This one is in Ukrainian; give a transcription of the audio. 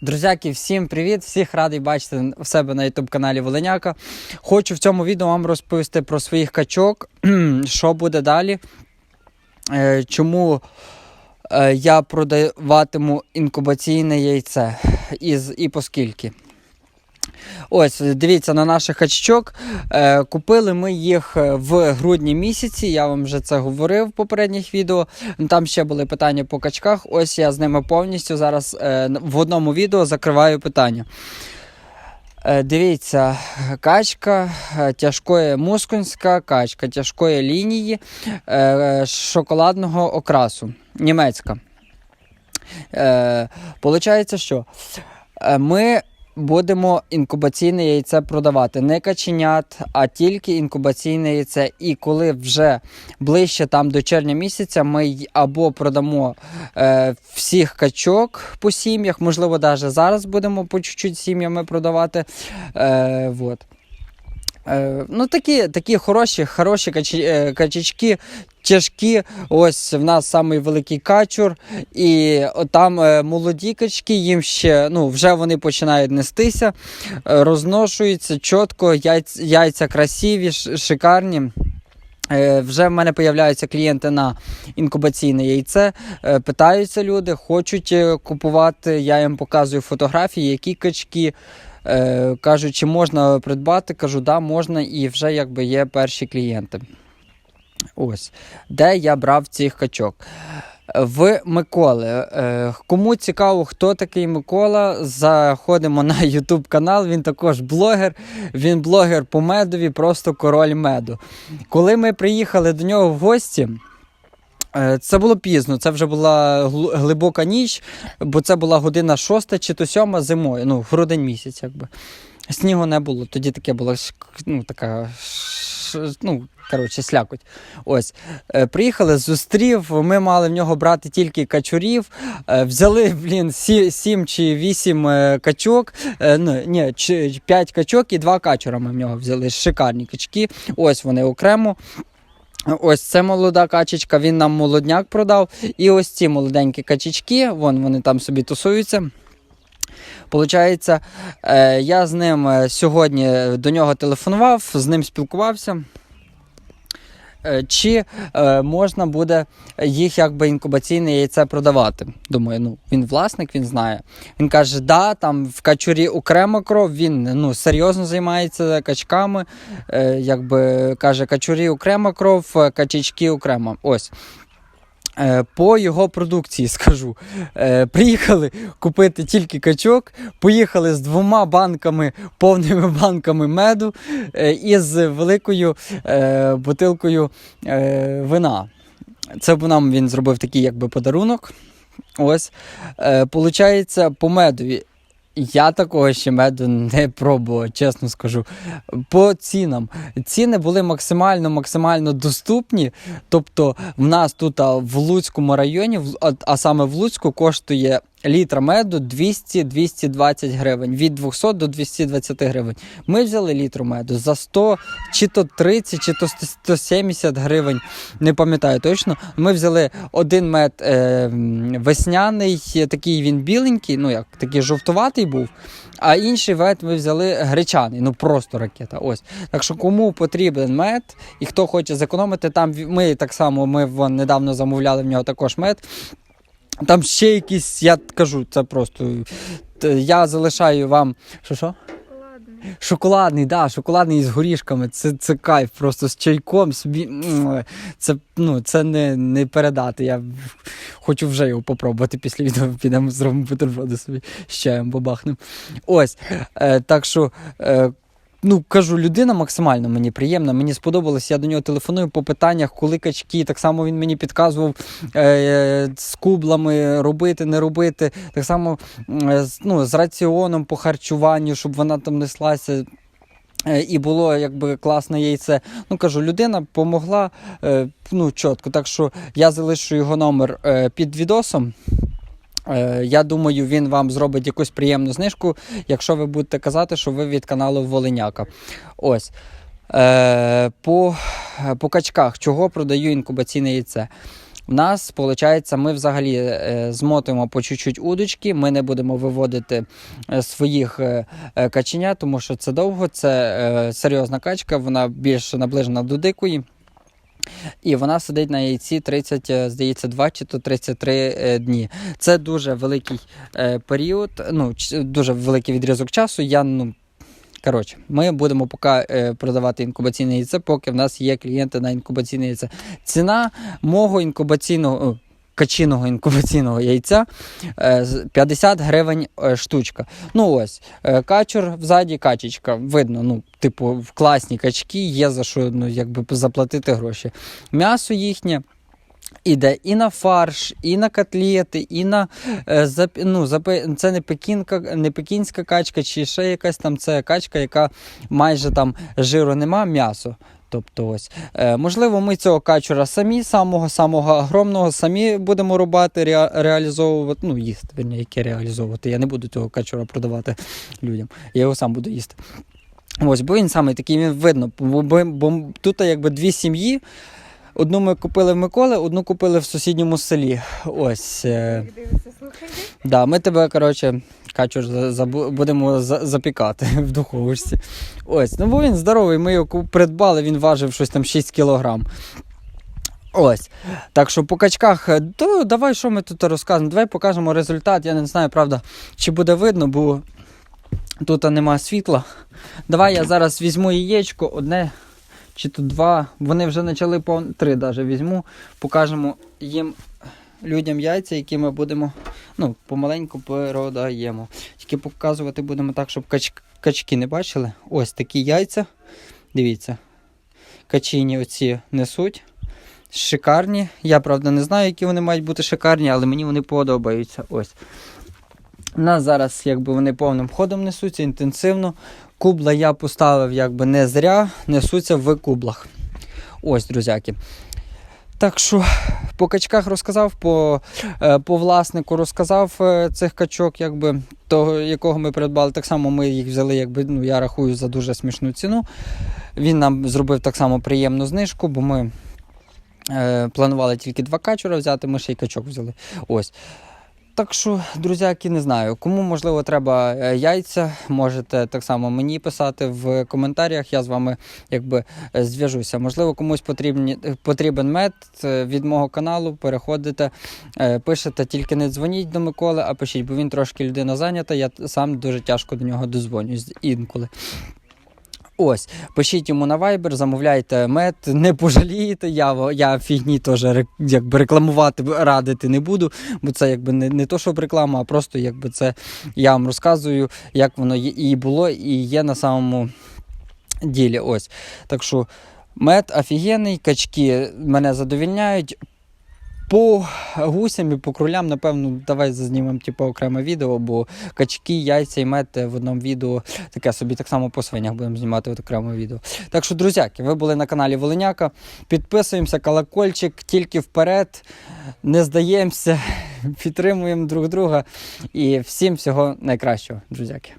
Друзяки, всім привіт! Всіх радий бачити в себе на youtube каналі Волиняка. Хочу в цьому відео вам розповісти про своїх качок, що буде далі, е, чому е, я продаватиму інкубаційне яйце і, і по скільки. Ось, дивіться на наших качок. Е, купили ми їх е, в грудні місяці. Я вам вже це говорив в попередніх відео. Там ще були питання по качках. Ось я з ними повністю зараз е, в одному відео закриваю питання. Дивіться, качка тяжкої мускунська, качка тяжкої лінії шоколадного окрасу. Німецька. Получається, що ми будемо інкубаційне яйце продавати. Не каченят, а тільки інкубаційне яйце. І коли вже ближче там до червня місяця, ми або продамо е, всіх качок по сім'ях, можливо, навіть зараз будемо по чуть-чуть сім'ями продавати. Е, вот. Е, ну, такі, такі хороші, хороші е, качечки, тяжкі. Ось в нас самий великий качур. І там е, молоді качки, їм ще ну, вже вони починають нестися, розношуються чітко, яйця, яйця красиві, шикарні. Вже в мене появляються клієнти на інкубаційне яйце. Питаються люди, хочуть купувати. Я їм показую фотографії, які качки. Е, Кажуть, чи можна придбати. Кажу, да, можна, і вже якби є перші клієнти. Ось, де я брав цих качок. В Миколи. Е, Кому цікаво, хто такий Микола, заходимо на YouTube канал. Він також блогер. Він блогер по медові, просто король меду. Коли ми приїхали до нього в гості. Е, Це було пізно, це вже була глибока ніч, бо це була година шоста чи то сьома зимою, ну, грудень місяць, якби. Снігу не було, тоді таке було ну, така, ну, коротше, слякоть. Ось. Е, Приїхали, зустрів. Ми мали в нього брати тільки качурів. Е, Взяли, блін, сі- сім чи вісім качок. Ну, ні, п'ять качок і два качура ми в нього взяли. Шикарні качки. Ось вони окремо. Ось це молода качечка, він нам молодняк продав. І ось ці молоденькі качечки, вон вони там собі тусуються. Получається, е, я з ним е, сьогодні до нього телефонував, з ним спілкувався. Е, Чи е, можна буде їх якби інкубаційне яйце продавати? Думаю, ну він власник, він знає. Він каже, да, там в качурі окрема кров, він ну, серйозно займається качками. Е, якби каже, качурі окрема кров, качечки окремо. Ось. Е, По його продукції скажу. Е, Приїхали купити тільки качок, поїхали з двома банками, повними банками меду е, і з великою бутилкою вина. Це б нам він зробив такий якби подарунок. Ось. Получається, по медові. Я такого ще меду не пробував, чесно скажу. По цінам. Ціни були максимально максимально доступні. Тобто, в нас тут а, в Луцькому районі, а, а саме в Луцьку, коштує літра меду 200-220 гривень. Від 200 до 220 гривень. Ми взяли літру меду за 100, чи то 30, чи то 170 гривень. Не пам'ятаю точно. Ми взяли один мед е, весняний, такий він біленький, ну як такий жовтуватий був. А інший мед ми взяли гречаний, ну просто ракета. Ось. Так що кому потрібен мед і хто хоче зекономити, там ми так само ми недавно замовляли в нього також мед. Там ще якісь, я кажу, це просто. Я залишаю вам. Що що? Шоколадний, Шоколадний, да, шоколадний з горішками. Це, це кайф, просто з чайком собі. Це, ну, це не, не передати. Я хочу вже його попробувати після відео. Підемо зробимо бутерброди собі з чаєм бабахнем. Ось. Е, так що. Е, Ну, кажу, людина максимально мені приємна, мені сподобалось. Я до нього телефоную по питаннях, коли качки. Так само він мені підказував е, з кублами робити, не робити. Так само е, ну, з раціоном по харчуванню, щоб вона там неслася. Е, І було якби класне яйце. Ну кажу, людина помогла е, ну, чітко. Так що я залишу його номер е, під відосом. Е, Я думаю, він вам зробить якусь приємну знижку, якщо ви будете казати, що ви від каналу Волиняка. Ось. Е, По, по качках, чого продаю інкубаційне яйце? У нас виходить, ми взагалі е, змотуємо по чуть-чуть удочки. Ми не будемо виводити своїх каченят, тому що це довго, це серйозна качка, вона більш наближена до дикої. І вона сидить на яйці 30, е, здається, 2 чи то 33 е, дні. Це дуже великий е, період, ну, дуже великий відрізок часу. Я, ну, коротше, ми будемо поки продавати інкубаційне яйце, поки в нас є клієнти на інкубаційне яйце. Ціна мого інкубаційного. Качиного інкубаційного яйця е, з 50 гривень е, штучка. Ну ось, е, качур взаді качечка. Видно, ну, типу, в класні качки є за що ну, якби заплатити гроші. М'ясо їхнє. Іде і на фарш, і на котлети, і на е, ну, це не пекінка, не пекінська качка, чи ще якась там це качка, яка майже там жиру нема, м'ясо. Тобто ось, е, можливо, ми цього качура самі, самого самого огромного, самі будемо рубати, ре, реалізовувати. Ну, їсти, верні, яке реалізовувати. Я не буду цього качура продавати людям. Я його сам буду їсти. Ось, бо він саме такий, він видно. Бо, бо, бо тут якби дві сім'ї. Одну ми купили в Миколи, одну купили в сусідньому селі. Ось. Е, да, ми тебе, коротше, качур, будемо запікати в духовочці. Ось, ну бо він здоровий, ми його придбали, він важив щось там 6 кілограм. Ось. Так що по качках, е, то давай що ми тут розказуємо? Давай покажемо результат. Я не знаю, правда, чи буде видно, бо тут нема світла. Давай я зараз візьму яєчко, одне чи тут два. Вони вже почали по три даже візьму. Покажемо їм людям яйця, які ми будемо ну, помаленьку продаємо. Тільки показувати будемо так, щоб кач... качки не бачили. Ось такі яйця. Дивіться. Качині оці несуть. Шикарні. Я, правда, не знаю, які вони мають бути шикарні, але мені вони подобаються. Ось. У нас зараз якби вони повним ходом несуться інтенсивно. Кубла я поставив якби не зря, несуться в кублах. Ось, друзяки. Так що по качках розказав, по, е, по власнику розказав е, цих качок, якби, того, якого ми придбали. Так само ми їх взяли, якби, ну, я рахую, за дуже смішну ціну. Він нам зробив так само приємну знижку, бо ми е, планували тільки два качура взяти, ми ще й качок взяли. Ось. Так що, друзяки, не знаю, кому можливо треба е, яйця, можете так само мені писати в коментарях. Я з вами якби е, зв'яжуся. Можливо, комусь потрібні, е, потрібен мед від мого каналу. Переходите, пишете, тільки не дзвоніть до Миколи, а пишіть, бо він трошки людина зайнята. Я сам дуже тяжко до нього дозвонюсь інколи. Ось, пишіть йому на Viber, замовляйте мед, не пожалієте. Я, я фігні теж якби рекламувати радити не буду, бо це якби не, не то, щоб реклама, а просто якби це я вам розказую, як воно і було, і є на самому ділі. Ось. Так що мед офігенний, качки мене задовільняють. По гусям і по кролям, напевно, давай зазнімемо типу, окреме відео, бо качки, яйця і мед в одному відео таке собі так само по свинях будемо знімати от окреме відео. Так що, друзяки, ви були на каналі Волиняка. Підписуємося, колокольчик, тільки вперед. Не здаємося, підтримуємо друг друга. І всім всього найкращого, друзяки.